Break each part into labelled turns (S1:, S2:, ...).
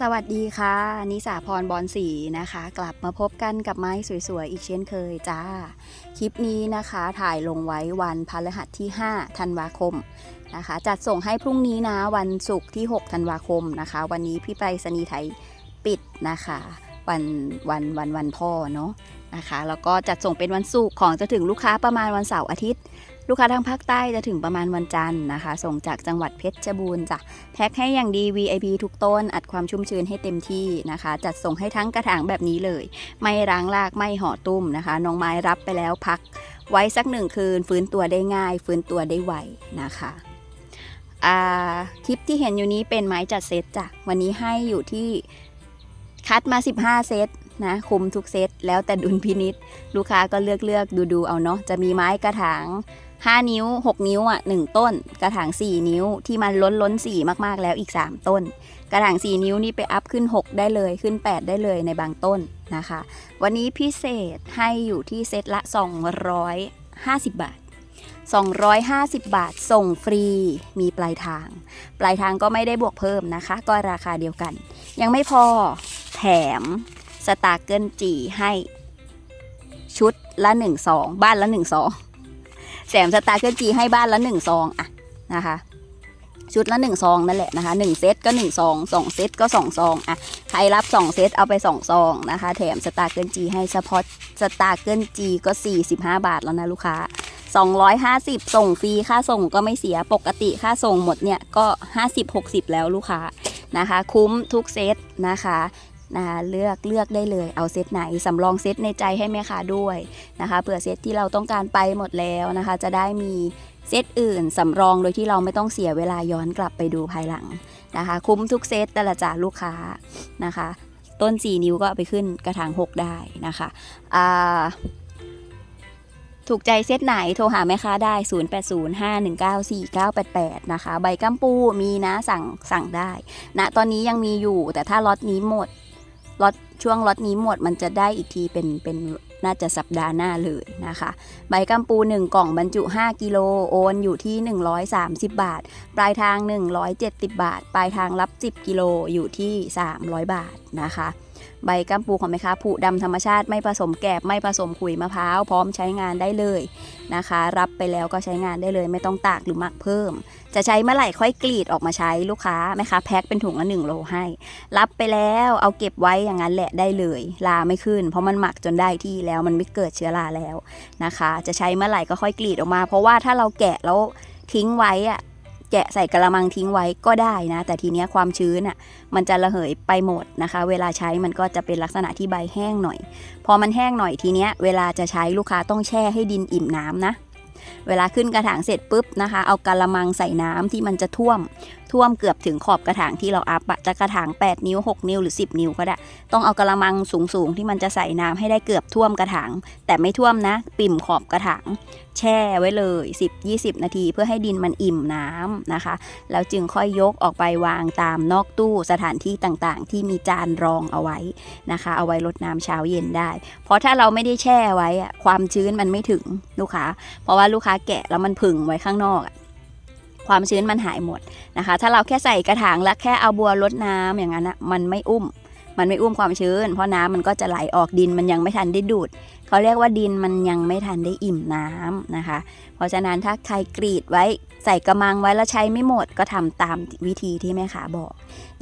S1: สวัสดีค่ะ นิสาพรบอลสีนะคะ กลับมาพบกันกับไม้สวยๆ อีกเช่นเคยจ้า คลิปนี้นะคะถ่ายลงไว้วันพฤหัสที่ 5 ธันวาคมนะคะ จัดส่งให้พรุ่งนี้นะวันศุกร์ที่ 6 ธันวาคมนะคะ วันนี้พี่ไปรษณีย์ไทยปิดนะคะ วันวันวันวันพ่อเนาะนะคะ แล้วก็จัดส่งเป็นวันศุกร์ของจะถึงลูกค้าประมาณวันเสาร์อาทิตย์ ลูกค้าทางภาคใต้จะถึงประมาณวันจันทร์นะคะ ส่งจากจังหวัดเพชรบูรณ์จ้ะแพ็คให้อย่างดี VIP ทุกต้น อัดความชุ่มชื้นให้เต็มที่นะคะ จัดส่งให้ทั้งกระถางแบบนี้เลย ไม่ร้างรากไม่ห่อตุ้มนะคะ น้องไม้รับไปแล้วพัก ไว้สักหนึ่งคืน ฟื้นตัวได้ง่าย ฟื้นตัวได้ไวนะคะอ่าคลิปที่เห็นอยู่นี้เป็นไม้จัดเซตจ้ะวันนี้ให้อยู่ที่คัดมา 15 เซตนะคุมทุกเซตแล้วแต่ดุลพินิษลูกค้าก็เลือกเลือกดูดูเอาเนาะจะมีไม้กระถาง 5 นิ้ว 6 นิ้วอะ1ต้น กระถาง 4 นิ้วที่มันล้นล้นสีมากๆ แล้วอีก 3 ต้น กระถาง 4 นิ้วนี่ไปอัพขึ้น 6 ได้เลยขึ้น 8 ได้เลยในบางต้นนะคะ วันนี้พิเศษให้อยู่ที่เซตละ 250 บาท 250 บาทส่งฟรีมีปลายทาง ปลายทางก็ไม่ได้บวกเพิ่มนะคะ ก็ราคาเดียวกัน ยังไม่พอแถมสตาร์เกิลจีให้ชุดละ1ซองบ้านละ1ซอง แถมสตาร์เกิลจีให้บ้านละ1ซองอะนะคะ ชุดละ1ซองนั่นแหละนะคะ1เซตก็1ซอง2เซตก็2ซองอะใครรับ2เซตเอาไป2ซองนะคะ แถมสตาร์เกิลจีให้เฉพาะสตาร์เกิลจีก็45บาทแล้วนะลูกค้า250 ส่งฟรีค่าส่งก็ไม่เสียปกติค่าส่งหมดเนี่ยก็ 50-60 แล้วลูกค้านะคะ คุ้มทุกเซตนะคะ นะคะเลือกเลือกได้เลยเอาเซตไหนสำรองเซตในใจให้แม่ค้าด้วยนะคะเผื่อเซตที่เราต้องการไปหมดแล้วนะคะ จะได้มีเซตอื่นสำรองโดยที่เราไม่ต้องเสียเวลาย้อนกลับไปดูภายหลังนะคะ คุ้มทุกเซตแต่ละจ่าลูกค้านะคะ ต้น 4 นิ้วก็ไปขึ้นกระถาง 6 ได้นะคะอ่าถูกใจเซตไหนโทรหาแม่ค้าได้ 0805194988 นะคะ ใบกัมปูมีนะสั่งสั่งได้ณนะตอนนี้ยังมีอยู่แต่ถ้าล็อตนี้หมด ล็อตช่วงล็อตนี้หมดมันจะได้อีกทีเป็นเป็นน่าจะสัปดาห์หน้าเลยนะคะ ใบกัมปู 1 กล่องบรรจุ 5 กิโลโอนอยู่ที่ 130 บาท ปลายทาง 170 บาท ปลายทางรับ 10 กิโลอยู่ที่ 300 บาทนะคะ ใบกัมปูของแม่ค้าผุดำธรรมชาติไม่ผสมแกบไม่ผสมขุยมะพร้าวพร้อมใช้งานได้เลยนะคะ รับไปแล้วก็ใช้งานได้เลย ไม่ต้องตากหรือหมักเพิ่ม จะใช้เมื่อไหร่ค่อยกรีดออกมาใช้ลูกค้าแม่ค้าแพ็คเป็นถุงละ1โลให้ รับไปแล้วเอาเก็บไว้อย่างนั้นแหละได้เลยลาไม่ขึ้น เพราะมันหมักจนได้ที่แล้วมันไม่เกิดเชื้อราแล้วนะคะ จะใช้เมื่อไหร่ก็ค่อยกรีดออกมา เพราะว่าถ้าเราแกะแล้วทิ้งไว้อะ แกะใส่กระมังทิ้งไว้ก็ได้นะ แต่ทีเนี้ยความชื้นอะมันจะระเหยไปหมดนะคะ เวลาใช้มันก็จะเป็นลักษณะที่ใบแห้งหน่อย พอมันแห้งหน่อยทีเนี้ยเวลาจะใช้ลูกค้าต้องแช่ให้ดินอิ่มน้ำนะเวลาขึ้นกระถางเสร็จปุ๊บนะคะ เอากระมังใส่น้ำที่มันจะท่วมท่วมเกือบถึงขอบกระถางที่เราอัพอะจะกระถาง 8 นิ้ว 6 นิ้วหรือ 10 นิ้วก็ได้ ต้องเอากระมังสูงๆ ที่มันจะใส่น้ำให้ได้เกือบท่วมกระถาง แต่ไม่ท่วมนะ ปิ่มขอบกระถาง แช่ไว้เลย 10-20 นาที เพื่อให้ดินมันอิ่มน้ำนะคะ แล้วจึงค่อยยกออกไปวางตามนอกตู้สถานที่ต่างๆ ที่มีจานรองเอาไว้นะคะ เอาไว้รดน้ำเช้าเย็นได้ เพราะถ้าเราไม่ได้แช่ไว้อะความชื้นมันไม่ถึงลูกค้า เพราะว่าลูกค้าแกะแล้วมันผึ่งไว้ข้างนอก ความชื้นมันหายหมดนะคะ ถ้าเราแค่ใส่กระถางแล้วแค่เอาบัวรดน้ำอย่างนั้นอะมันไม่อุ้ม มันไม่อุ้มความชื้น เพราะน้ำมันก็จะไหลออกดินมันยังไม่ทันได้ดูด เขาเรียกว่าดินมันยังไม่ทันได้อิ่มน้ำนะคะ เพราะฉะนั้นถ้าใครกรีดไว้ใส่กระมังไว้แล้วใช้ไม่หมดก็ทำตามวิธีที่แม่ขาบอก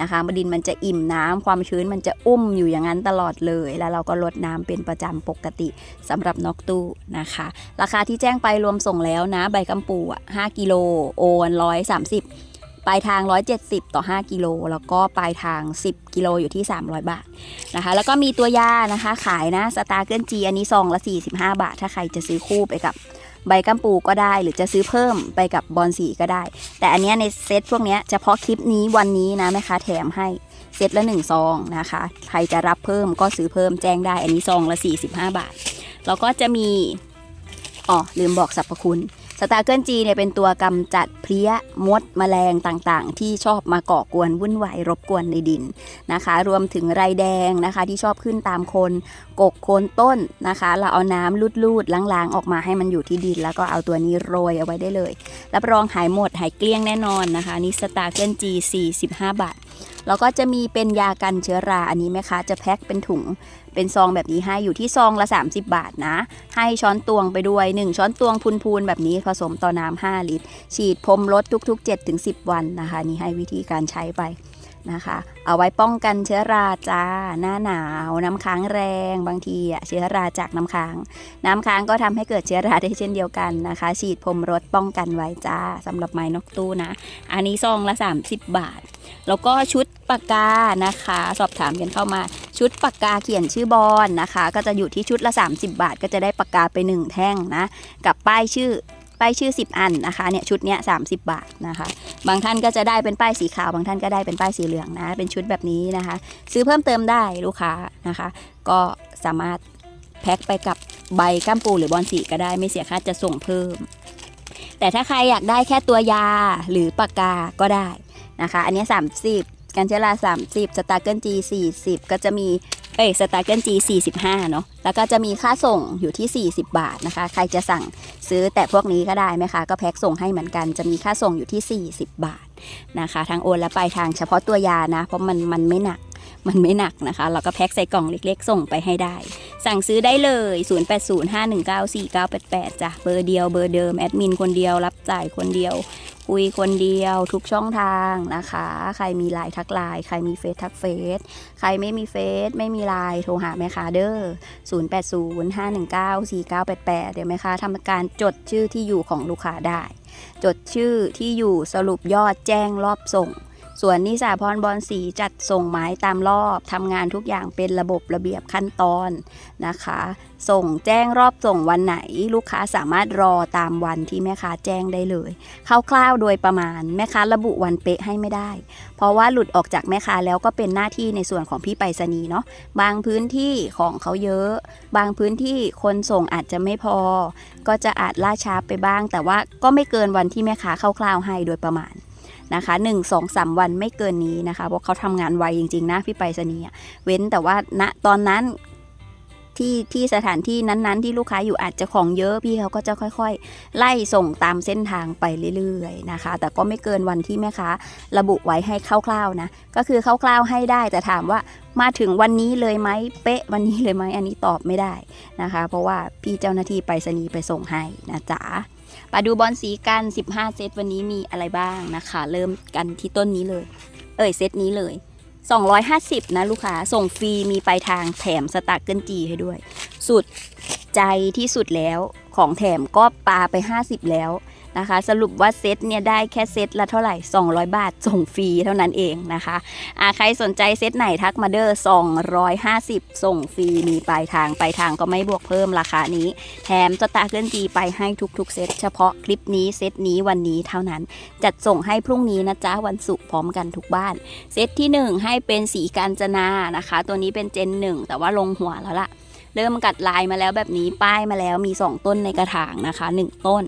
S1: นะคะดินมันจะอิ่มน้ำความชื้นมันจะอุ้มอยู่อย่างนั้นตลอดเลย แล้วเราก็ลดน้ำเป็นประจำปกติสำหรับนกตู้นะคะ ราคาที่แจ้งไปรวมส่งแล้วนะใบกัมปูอะ5กิโลโอน130 ปลายทาง 170 ต่อ 5 กิโล แล้วก็ปลายทาง 10 กิโลอยู่ที่ 300 บาทนะคะ แล้วก็มีตัวยานะคะ ขายนะสตาร์เกิลจีอันนี้ซองละ 45 บาท ถ้าใครจะซื้อคู่ไปกับใบกัมปูก็ได้หรือจะซื้อเพิ่มไปกับบอลสีก็ได้ แต่อันนี้ในเซตพวกนี้เฉพาะคลิปนี้วันนี้นะแม่ค้าแถมให้เซตละ1ซองนะคะ ใครจะรับเพิ่มก็ซื้อเพิ่มแจ้งได้ อันนี้ซองละ 45 บาท แล้วก็จะมีอ๋อลืมบอกสรรพคุณ สตาร์เกิลจีเนี่ยเป็นตัวกำจัดเพลี้ยมดแมลงต่างๆ ที่ชอบมาก่อกวนวุ่นวายรบกวนในดินนะคะ รวมถึงไรแดงนะคะที่ชอบขึ้นตามคนกกโคนต้นนะคะ เราเอาน้ำลูดๆล้างๆออกมาให้มันอยู่ที่ดิน แล้วก็เอาตัวนี้โรยเอาไว้ได้เลยรับรองหายหมดหายเกลี้ยงแน่นอนนะคะนี่สตาร์เกิลจี45 บาท แล้วก็จะมีเป็นยากันเชื้อราอันนี้ไหมคะ จะแพ็คเป็นถุง เป็นซองแบบนี้ให้อยู่ที่ซองละ 30 บาทนะ ให้ช้อนตวงไปด้วย 1 ช้อนตวงพูนๆแบบนี้ผสมต่อน้ำ5ลิตร ฉีดพรมลดทุก ๆ 7-10 วันนะคะ นี่ให้วิธีการใช้ไป นะคะ เอาไว้ป้องกันเชื้อราจ้า หน้าหนาว น้ำค้างแรงบางทีอะเชื้อราจากน้ำค้าง น้ำค้างก็ทำให้เกิดเชื้อราได้เช่นเดียวกันนะคะ ฉีดพรมรดป้องกันไว้จ้าสำหรับไม้นกตู้นะ อันนี้ซองละ 30 บาท แล้วก็ชุดปากกานะคะ สอบถามกันเข้ามาชุดปากกาเขียนชื่อบอลนะคะ ก็จะอยู่ที่ชุดละ 30 บาท ก็จะได้ปากกาไป 1 แท่งนะ กับป้ายชื่อ ป้ายชื่อ 10 อันนะคะเนี่ยชุดเนี้ย30บาทนะคะ บางท่านก็จะได้เป็นป้ายสีขาว บางท่านก็ได้เป็นป้ายสีเหลืองนะ เป็นชุดแบบนี้นะคะ ซื้อเพิ่มเติมได้ลูกค้านะคะ ก็สามารถแพ็คไปกับใบก้ามปูหรือบอลสีก็ได้ไม่เสียค่าจะส่งเพิ่ม แต่ถ้าใครอยากได้แค่ตัวยาหรือปากกาก็ได้นะคะ อันนี้ 30 กันเชลา 30 สตาร์เกิลจี40 ก็จะมี เอ้ยสตาร์เกิลจี45 เนาะแล้วก็จะมีค่าส่งอยู่ที่ 40 บาทนะคะ ใครจะสั่งซื้อแต่พวกนี้ก็ได้ไหมคะ ก็แพ็คส่งให้เหมือนกัน จะมีค่าส่งอยู่ที่ 40 บาทนะคะ ทางโอนและปลายทางเฉพาะตัวยานะ เพราะมันมันไม่หนัก มันไม่หนักนะคะ เราก็แพ็คใส่กล่องเล็กๆ ส่งไปให้ได้ สั่งซื้อได้เลย 0805194988จ้ะเบอร์เดียวเบอร์เดิมแอดมินคนเดียวรับจ่ายคนเดียวคุยคนเดียวทุกช่องทางนะคะ ใครมีไลน์ทักไลน์ใครมีเฟซทักเฟซใครไม่มีเฟซไม่มีไลน์โทรหาแม่ค้าเด้อ0805194988 เดี๋ยวแม่ค้าทำการจดชื่อที่อยู่ของลูกค้าได้ จดชื่อที่อยู่สรุปยอดแจ้งรอบส่ง ส่วนนิสาพรบอลสีจัดส่งไม้ตามรอบทำงานทุกอย่างเป็นระบบระเบียบขั้นตอนนะคะ ส่งแจ้งรอบส่งวันไหน ลูกค้าสามารถรอตามวันที่แม่ค้าแจ้งได้เลยคร่าวๆโดยประมาณแม่ค้าระบุวันเป๊ะให้ไม่ได้ เพราะว่าหลุดออกจากแม่ค้าแล้วก็เป็นหน้าที่ในส่วนของพี่ไปรษณีย์เนาะบางพื้นที่ของเขาเยอะ บางพื้นที่คนส่งอาจจะไม่พอ ก็จะอาจล่าช้าไปบ้าง แต่ว่าก็ไม่เกินวันที่แม่ค้าคร่าวๆให้โดยประมาณ นะคะ1 2 3 วันไม่เกินนี้นะคะเพราะเขาทำงานไวจริง ๆ นะพี่ไปรษณีย์เว้นแต่ว่าณตอนนั้นที่ที่สถานที่นั้นๆ ที่ลูกค้าอยู่อาจจะของเยอะพี่เขาก็จะค่อยๆ ไล่ส่งตามเส้นทางไปเรื่อยๆนะคะ แต่ก็ไม่เกินวันที่แม่ค้าระบุไว้ให้คร่าวๆนะก็คือคร่าวๆให้ได้แต่ถามว่ามาถึงวันนี้เลยไหมเป๊ะวันนี้เลยไหมอันนี้ตอบไม่ได้นะคะ เพราะว่าพี่เจ้าหน้าที่ไปรษณีย์ไปส่งให้นะจ๊ะ มาดูบอลสีกัน 15 เซตวันนี้มีอะไรบ้างนะคะ เริ่มกันที่ต้นนี้เลย เอ่ยเซตนี้เลย 250 นะลูกค้า ส่งฟรีมีปลายทางแถมสตาร์เกิลจีให้ด้วย สุดใจที่สุดแล้วของแถมก็ปาไป 50 แล้ว นะคะ สรุปว่าเซตเนี่ยได้แค่เซตละเท่าไหร่ 200 บาทส่งฟรีเท่านั้นเองนะคะอ่าใครสนใจเซตไหนทักมาเดอร์250 ส่งฟรีมีปลายทางปลายทางก็ไม่บวกเพิ่มราคานี้ แถมสตาร์เกิลจีไปให้ทุกๆเซตเฉพาะคลิปนี้เซตนี้วันนี้เท่านั้น จัดส่งให้พรุ่งนี้นะจ๊ะวันศุกร์พร้อมกันทุกบ้าน เซตที่ 1 ให้เป็นสีกาญจนานะคะ ตัวนี้เป็นเจนหนึ่งแต่ว่าลงหัวแล้วล่ะเริ่มกัดลายมาแล้วแบบนี้ป้ายมาแล้วมี 2 ต้นในกระถางนะคะ 1 ต้น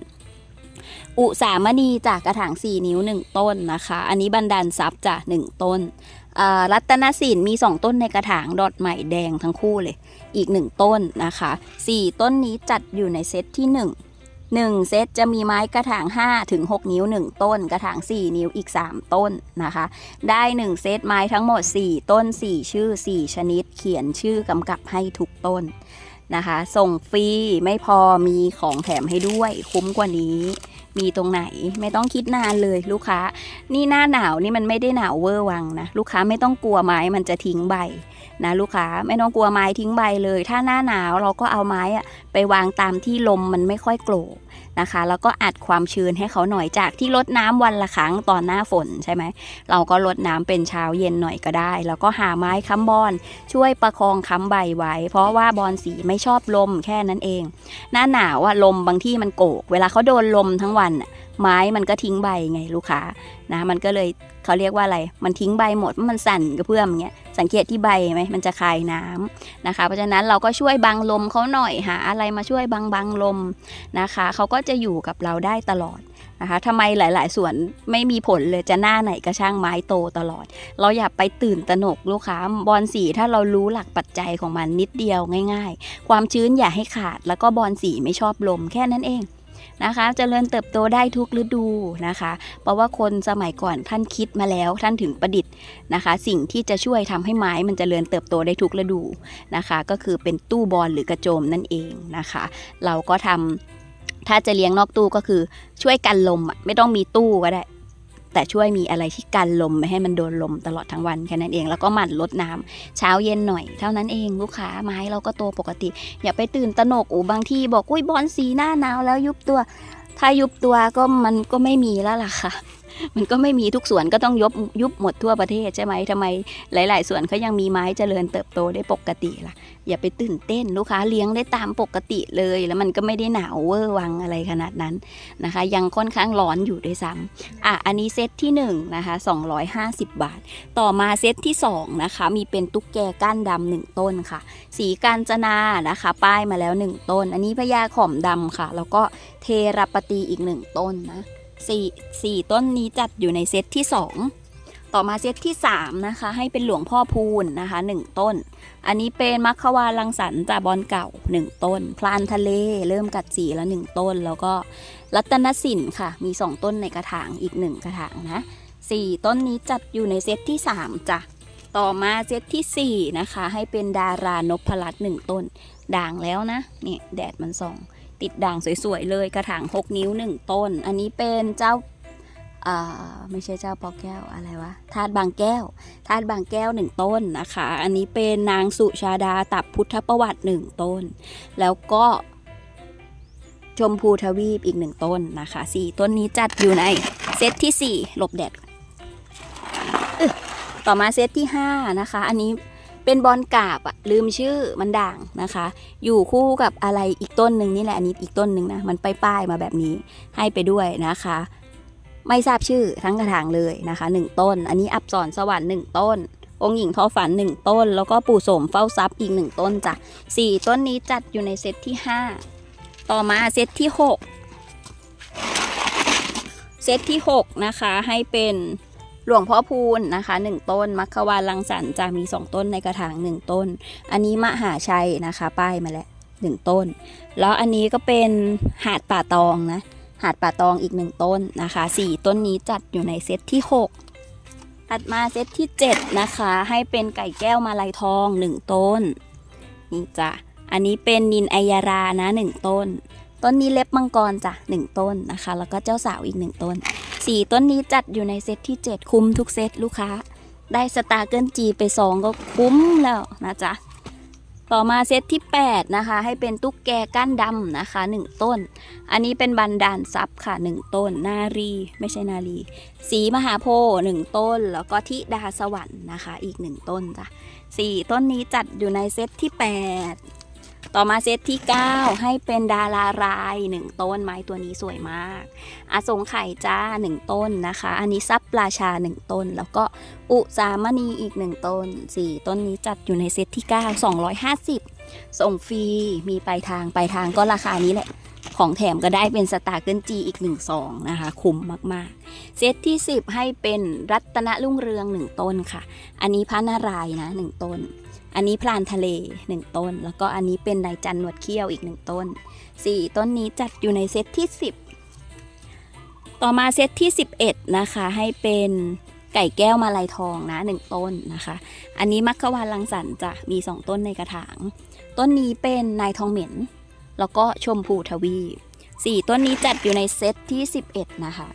S1: อุสามณีจากกระถาง 4 นิ้ว 1 ต้นนะคะ อันนี้บันดาลซับจ้ะ1ต้นรัตนสินมี 2 ต้นในกระถางดอทใหม่แดงทั้งคู่เลย อีก 1 ต้นนะคะ 4 ต้นนี้จัดอยู่ในเซตที่ 1 1 เซตจะมีไม้กระถาง 5 ถึง 6 นิ้ว 1 ต้น กระถาง 4 นิ้วอีก 3 ต้นนะคะ ได้ 1 เซตไม้ทั้งหมด 4 ต้น 4 ชื่อ 4 ชนิด เขียนชื่อกำกับให้ทุกต้น นะคะ ส่งฟรีไม่พอมีของแถมให้ด้วย คุ้มกว่านี้ มีตรงไหนไม่ต้องคิดนานเลยลูกค้า นี่หน้าหนาวนี่มันไม่ได้หนาวเวอร์วังนะ ลูกค้าไม่ต้องกลัวไม้มันจะทิ้งใบ นะลูกค้าไม่ต้องกลัวไม้ทิ้งใบเลย ถ้าหน้าหนาวเราก็เอาไม้อะไปวางตามที่ลมมันไม่ค่อยโกรกนะคะ แล้วก็อัดความชื้นให้เขาหน่อยจากที่ลดน้ำวันละครั้งตอนหน้าฝนใช่ไหมเราก็ลดน้ำเป็นเช้าเย็นหน่อยก็ได้ แล้วก็หาไม้ค้ำบอน ช่วยประคองค้ำใบไว้ เพราะว่าบอนสีไม่ชอบลมแค่นั้นเอง หน้าหนาวอะลมบางที่มันโกก เวลาเขาโดนลมทั้งวันอะ ไม้มันก็ทิ้งใบไงลูกค้านะมันก็เลยเขาเรียกว่าอะไร มันทิ้งใบหมดมันสั่นกระเพื่อมเงี้ยสังเกตที่ใบไหมมันจะคายน้ำนะคะ เพราะฉะนั้นเราก็ช่วยบังลมเขาหน่อยหาอะไรมาช่วยบังบังลมนะคะเขาก็จะอยู่กับเราได้ตลอดนะคะทำไมหลาย ๆ ส่วนไม่มีผลเลยจะหน้าไหนก็ช่างไม้โตตลอด เราอย่าไปตื่นตระหนกลูกค้าบอลสีถ้าเรารู้หลักปัจจัยของมันนิดเดียวง่าย ๆ ความชื้นอย่าให้ขาดแล้วก็บอลสีไม่ชอบลมแค่นั้นเอง นะคะเจริญเติบโตได้ทุกฤดูนะคะ เพราะว่าคนสมัยก่อนท่านคิดมาแล้วท่านถึงประดิษฐ์นะคะ สิ่งที่จะช่วยทำให้ไม้มันจเจริญเติบโตได้ทุกฤดูนะคะ ก็คือเป็นตู้บอลหรือกระโจมนั่นเองนะคะ เราก็ทำถ้าจะเลี้ยงนอกตู้ก็คือช่วยกันลมอะไม่ต้องมีตู้ก็ได้ แต่ช่วยมีอะไรที่กันลมไม่ให้มันโดนลมตลอดทั้งวันแค่นั้นเอง แล้วก็หมั่นลดน้ำเช้าเย็นหน่อย เท่านั้นเองลูกค้าไม้เราก็ตัวปกติ อย่าไปตื่นตระหนกอูบางที่บอกอุ้ยบอลสีหน้าหนาวแล้วยุบตัว ถ้ายุบตัวก็มันก็ไม่มีแล้วล่ะค่ะ มันก็ไม่มีทุกสวนก็ต้องยบยุบหมดทั่วประเทศใช่ไหมทำไม หลาย ๆ สวนเขายังมีไม้เจริญเติบโตได้ปกติล่ะ อย่าไปตื่นเต้นลูกค้าเลี้ยงได้ตามปกติเลย แล้วมันก็ไม่ได้หนาวเวอร์วังอะไรขนาดนั้นนะคะ ยังค่อนข้างร้อนอยู่ด้วยซ้ำอะอันนี้เซตที่1นงนะคะ250 บาท ต่อมาเซตที่2นะคะมีเป็นตุ๊กแกก้านดำหนึ่งต้นค่ะ สีกาญจนานะคะ ป้ายมาแล้ว 1 ต้น อันนี้พญาขอมดำค่ะ แล้วก็เทราปตีอีก 1 ต้นนะ สี่ต้นนี้จัดอยู่ในเซตที่ 2 ต่อมาเซตที่ 3 นะคะ ให้เป็นหลวงพ่อพูนนะคะ 1 ต้น อันนี้เป็นมัคควาลังสรรค์จาบอลเก่า 1 ต้น พลานทะเลเริ่มกัดสีแล้ว 1 ต้น แล้วก็รัตนสินค่ะ มี 2 ต้นในกระถางอีก 1 กระถางนะสี่ต้นนี้จัดอยู่ในเซตที่ 3จ้ะต่อมาเซตที่ 4 นะคะ ให้เป็นดารานพรัตน์หนึ่งต้น ด่างแล้วนะเนี่ยแดดมันส่อง ติดด่างสวยๆเลยกระถาง 6 นิ้ว 1 ต้น อันนี้เป็นเจ้าไม่ใช่เจ้าปอแก้วอะไรวะธาตุบางแก้วธาตุบางแก้ว1ต้นนะคะ อันนี้เป็นนางสุชาดาตับพุทธประวัติ1ต้น แล้วก็ชมพูทวีปอีก1ต้นนะคะ4ต้นนี้จัดอยู่ในเซตที่4หลบแดดต่อมาเซตที่5นะคะ อันนี้ เป็นบอลกาบอะลืมชื่อมันด่างนะคะ อยู่คู่กับอะไรอีกต้นหนึ่งนี่แหละอันนี้อีกต้นหนึ่งนะมันป้ายๆมาแบบนี้ให้ไปด้วยนะคะ ไม่ทราบชื่อทั้งกระถางเลยนะคะหนึ่งต้น อันนี้อับสรสวรรค์หนึ่งต้น องค์หญิงทอฝันหนึ่งต้น แล้วก็ปู่โสมเฝ้าทรัพย์อีกหนึ่งต้นจ้ะสี่ต้นนี้จัดอยู่ในเซตที่ห้าต่อมาเซตที่หกเซตที่หกนะคะให้เป็น หลวงพ่อพูนนะคะหนึ่งต้น มัคควานลังสรรจะมีสองต้นในกระถางหนึ่งต้น อันนี้มหาชัยนะคะ ป้ายมาแล้วหนึ่งต้น แล้วอันนี้ก็เป็นหาดป่าตองนะ หาดป่าตองอีกหนึ่งต้นนะคะสี่ต้นนี้จัดอยู่ในเซตที่ 6 ถัดมาเซตที่ 7 นะคะ ให้เป็นไก่แก้วมาลายทอง 1 ต้น นี่จ้ะ อันนี้เป็นนินไอยารานะ 1 ต้น ต้นนี้เล็บมังกรจ้ะ1ต้นนะคะ แล้วก็เจ้าสาวอีก 1 ต้น 4 ต้นนี้จัดอยู่ในเซตที่ 7 คุ้มทุกเซตลูกค้า ได้สตาร์เกิลจีไป 2 ก็คุ้มแล้วนะจ๊ะ ต่อมาเซตที่ 8 นะคะ ให้เป็นตุ๊กแกก้านดำนะคะ 1 ต้น อันนี้เป็นบันดาลทรัพย์ค่ะ 1 ต้น นารี ไม่ใช่นารี สีมหาโพธิ์หนึ่งต้น แล้วก็ทิดาสวรรค์นะคะ อีก 1 ต้นจ้ะสี่ต้นนี้จัดอยู่ในเซตที่ 8 ต่อมาเซตที่ 9 ให้เป็นดาราราย1ต้นไม้ตัวนี้สวยมากอาสงไข่จ้า 1 ต้นนะคะ อันนี้ซับราชา 1 ต้น แล้วก็อุสามณีอีก 1 ต้น 4 ต้นนี้จัดอยู่ในเซตที่ 9 250 ส่งฟรีมีปลายทางปลายทางก็ราคานี้แหละของแถมก็ได้เป็นสตาร์เกิลจีอีก1ซองนะคะ คุ้มมากๆ เซตที่ 10 ให้เป็นรัตนรุ่งเรือง 1 ต้นค่ะ อันนี้พระนารายณ์นะ 1 ต้น อันนี้พลานทะเล 1 ต้น แล้วก็อันนี้เป็นนายจันหนวดเขี้ยวอีก 1 ต้น 4 ต้นนี้จัดอยู่ในเซตที่ 10 ต่อมาเซตที่ 11 นะคะ ให้เป็นไก่แก้วมาลายทองนะ 1 ต้นนะคะ อันนี้มัคควานลังสรรจะมี 2 ต้นในกระถาง ต้นนี้เป็นนายทองเหม็น แล้วก็ชมพูทวีปสี่ต้นนี้จัดอยู่ในเซตที่ 11 นะคะ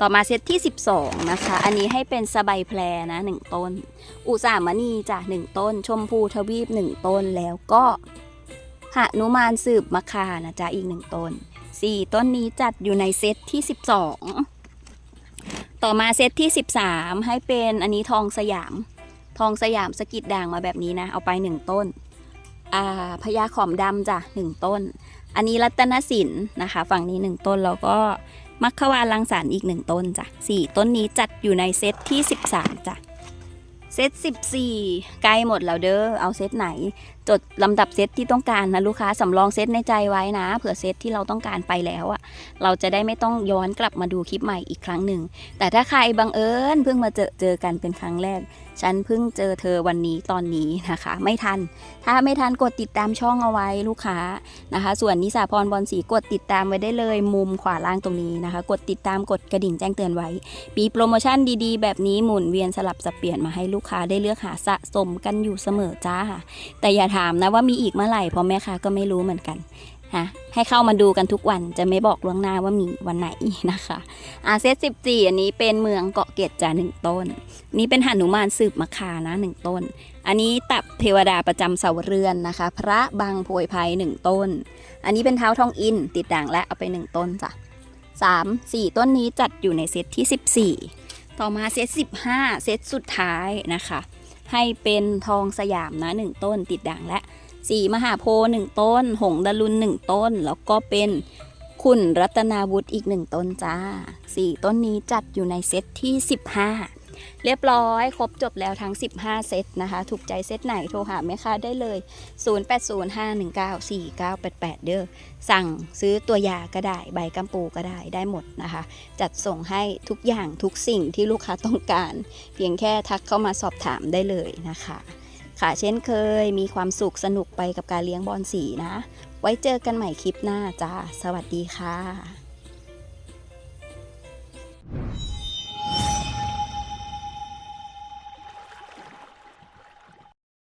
S1: ต่อมาเซตที่ 12 นะคะ อันนี้ให้เป็นสบายแพรนะ1ต้น อุสามณีจ้ะ1ต้น ชมพูทวีป 1 ต้นแล้วก็หนุมานสืบมะคานะจ๊ะอีก 1 ต้น 4 ต้นนี้จัดอยู่ในเซตที่ 12 ต่อมาเซตที่ 13 ให้เป็นอันนี้ทองสยาม ทองสยามสกิดด่างมาแบบนี้นะ เอาไป 1 ต้นอ่าพญาขอมดำจ้ะหนึ่งต้น อันนี้รัตนสินนะคะ ฝั่งนี้หนึ่งต้นแล้วก็ มัคควานลังสรรอีกหนึ่งต้นจ้ะสี่ต้นนี้จัดอยู่ในเซตที่ 13จ้ะเซต14 ใกล้หมดแล้วเด้อ เอาเซตไหน จดลำดับเซตที่ต้องการนะลูกค้าสำรองเซตในใจไว้นะ เผื่อเซตที่เราต้องการไปแล้วอะ เราจะได้ไม่ต้องย้อนกลับมาดูคลิปใหม่อีกครั้งหนึ่ง แต่ถ้าใครบังเอิญเพิ่งมาเจอเจอกันเป็นครั้งแรก ฉันเพิ่งเจอเธอวันนี้ตอนนี้นะคะ ไม่ทัน ถ้าไม่ทันกดติดตามช่องเอาไว้ลูกค้านะคะ ส่วนนิสาพรบอลสีกดติดตามไว้ได้เลยมุมขวาล่างตรงนี้นะคะ กดติดตามกดกระดิ่งแจ้งเตือนไว้มีโปรโมชั่นดีๆ แบบนี้หมุนเวียนสลับสับเปลี่ยนมาให้ลูกค้าได้เลือกหาสะสมกันอยู่เสมอจ้า แต่อย่าถามนะว่ามีอีกเมื่อไหร่เพราะแม่ค้าก็ไม่รู้เหมือนกัน นะให้เข้ามาดูกันทุกวันจะไม่บอกล่วงหน้าว่ามีวันไหนนะคะอาเซตสิบสี่อันนี้เป็นเมืองเกาะเกร็ดจ้าหนึ่งต้น นี่เป็นหนุมานสืบมะคานะหนึ่งต้น อันนี้ตับเทวดาประจำเสาเรือนนะคะ พระบางโพยภัยหนึ่งต้น อันนี้เป็นเท้าทองอินติดด่างและเอาไปหนึ่งต้นจ้ะสามสี่ต้นนี้จัดอยู่ในเซตที่สิบสี่ต่อมาเซตสิบห้าเซตสุดท้ายนะคะ ให้เป็นทองสยามนะหนึ่งต้นติดด่างและ สีมหาโพหนึ่งต้น หงดารุนหนึ่งต้น แล้วก็เป็นคุณรัตนาวุฒิอีกหนึ่งต้นจ้าสี่ต้นนี้จัดอยู่ในเซตที่สิบห้าเรียบร้อย ครบจบแล้วทั้ง 15 เซตนะคะ ถูกใจเซตไหนโทรหาแม่ค้าได้เลย 0805194988 เด้อสั่งซื้อตัวยาก็ได้ ใบกัมปูก็ได้ได้หมดนะคะ จัดส่งให้ทุกอย่างทุกสิ่งที่ลูกค้าต้องการ เพียงแค่ทักเข้ามาสอบถามได้เลยนะคะ ค่ะเช่นเคยมีความสุขสนุกไปกับการเลี้ยงบอลสีนะ ไว้เจอกันใหม่คลิปหน้าจ้าสวัสดีค่ะ